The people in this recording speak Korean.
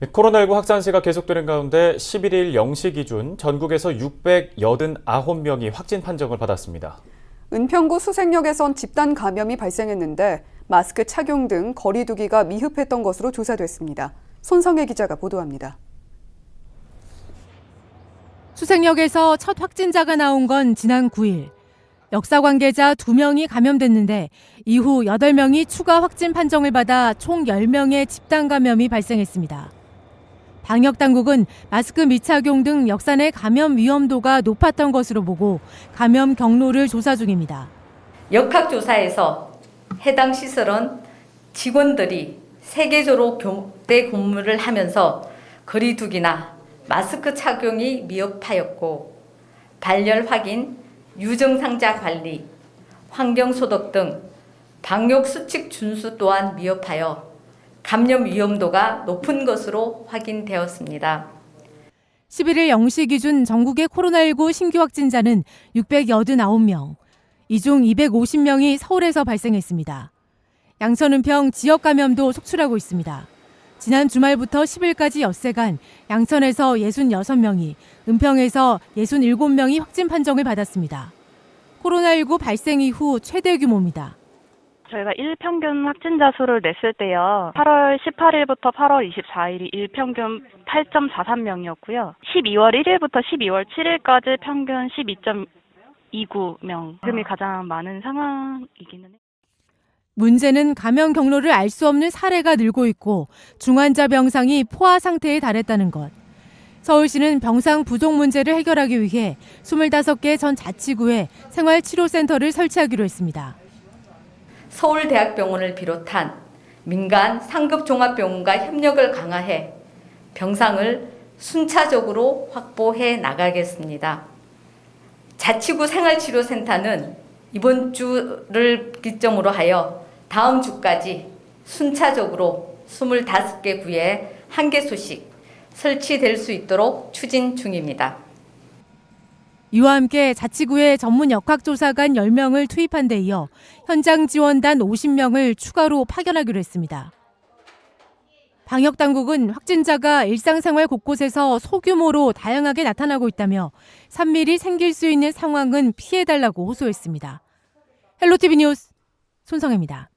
코로나19 확산세가 계속되는 가운데 11일 0시 기준 전국에서 689명이 확진 판정을 받았습니다. 은평구 수색역에선 집단 감염이 발생했는데 마스크 착용 등 거리두기가 미흡했던 것으로 조사됐습니다. 손성혜 기자가 보도합니다. 수색역에서 첫 확진자가 나온 건 지난 9일. 역사 관계자 2명이 감염됐는데 이후 8명이 추가 확진 판정을 받아 총 10명의 집단 감염이 발생했습니다. 방역 당국은 마스크 미착용 등내 감염 위험도가 높았던 것으로 보고 감염 경로를 조사 중입니다. 역학조사에서 해당 시설은 직원들이 세계적으로 교대 근무를 하면서 거리두기나 마스크 착용이 미흡하였고 발열 확인, 유증상자 관리, 환경소독 등 방역 수칙 준수 또한 미흡하여 감염 위험도가 높은 것으로 확인되었습니다. 11일 0시 기준 전국의 코로나19 신규 확진자는 689명, 이 중 250명이 서울에서 발생했습니다. 양천은평 지역 감염도 속출하고 있습니다. 지난 주말부터 10일까지 엿새간 양천에서 66명이, 은평에서 67명이 확진 판정을 받았습니다. 코로나19 발생 이후 최대 규모입니다. 저희가 일평균 확진자 수를 냈을 때요. 8월 18일부터 8월 24일이 일평균 8.43명이었고요. 12월 1일부터 12월 7일까지 평균 12.29명. 지금이 가장 많은 상황이기는 해요. 문제는 감염 경로를 알 수 없는 사례가 늘고 있고 중환자 병상이 포화 상태에 달했다는 것. 서울시는 병상 부족 문제를 해결하기 위해 25개 전 자치구에 생활치료센터를 설치하기로 했습니다. 서울대학병원을 비롯한 민간 상급 종합병원과 협력을 강화해 병상을 순차적으로 확보해 나가겠습니다. 자치구 생활치료센터는 이번 주를 기점으로 하여 다음 주까지 순차적으로 25개 구에 한 개소씩 설치될 수 있도록 추진 중입니다. 이와 함께 자치구에 전문 역학조사관 10명을 투입한 데 이어 현장 지원단 50명을 추가로 파견하기로 했습니다. 방역당국은 확진자가 일상생활 곳곳에서 소규모로 다양하게 나타나고 있다며 산밀이 생길 수 있는 상황은 피해달라고 호소했습니다. 헬로티비 뉴스 손성혜입니다.